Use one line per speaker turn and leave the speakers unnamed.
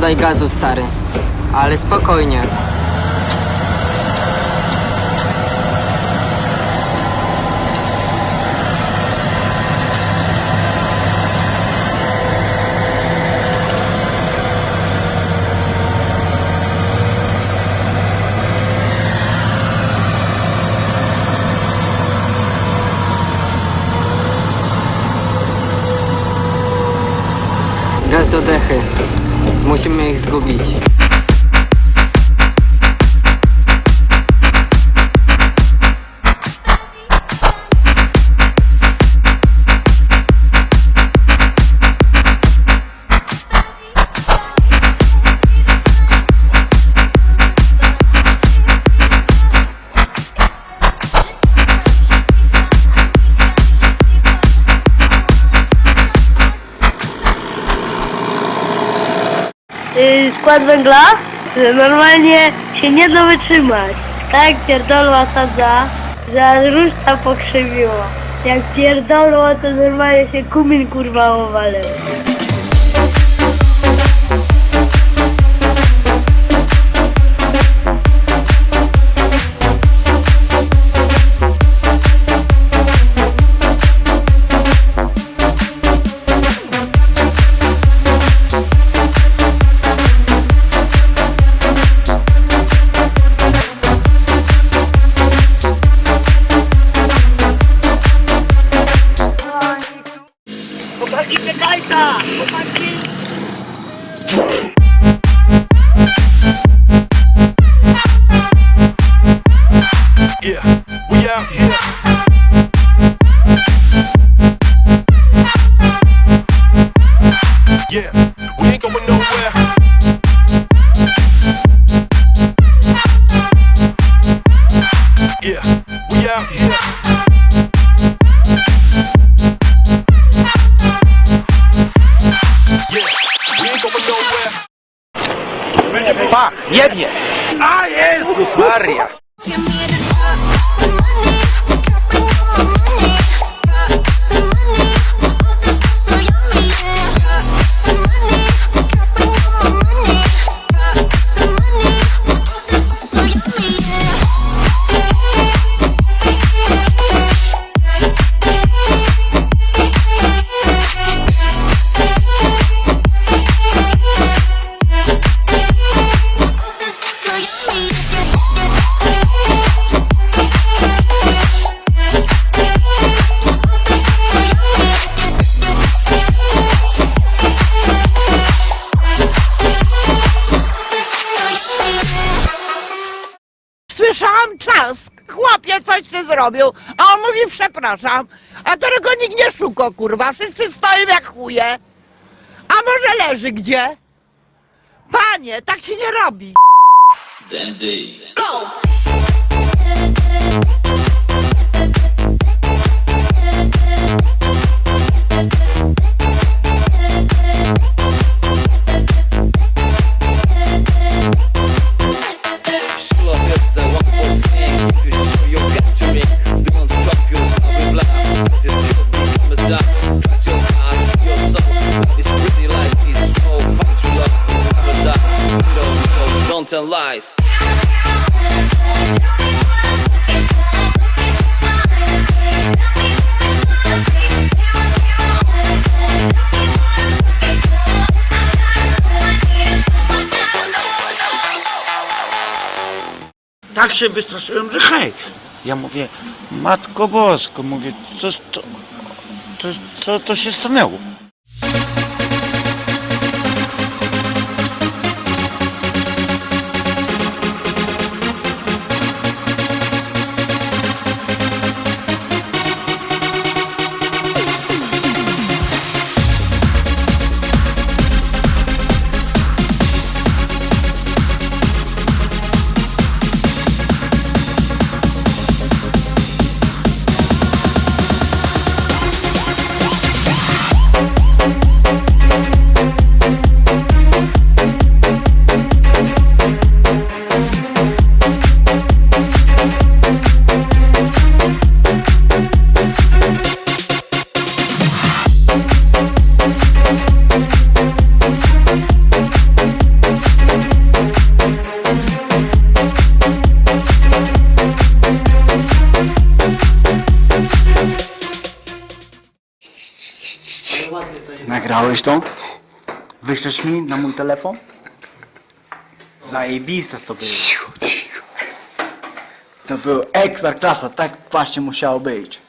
dodaj gazu, stary. Ale spokojnie. Musimy ich zgubić.
Y, skład węgla y, normalnie się nie da wytrzymać. Tak pierdolła sadza, że aż ruszta pokrzywiło. Jak pierdolło, to normalnie się kumin kurwa owalił.
Pach, jednie! A Jezus Maria!
Chłopie coś się zrobił, a on mówi przepraszam. A którego nikt nie szuka, kurwa. Wszyscy stoją jak chuje. A może leży gdzie? Panie, tak się nie robi.
Don't tell lies.
tak się wystraszyłem, że hej. Ja mówię, Matko Bosko, mówię, co, to, co, co to się stanęło?
Wyślesz to?
Wyślesz mi na mój telefon? Zajebiste to było.
Cicho, cicho.
To było ekstra klasa, tak właśnie musiało być.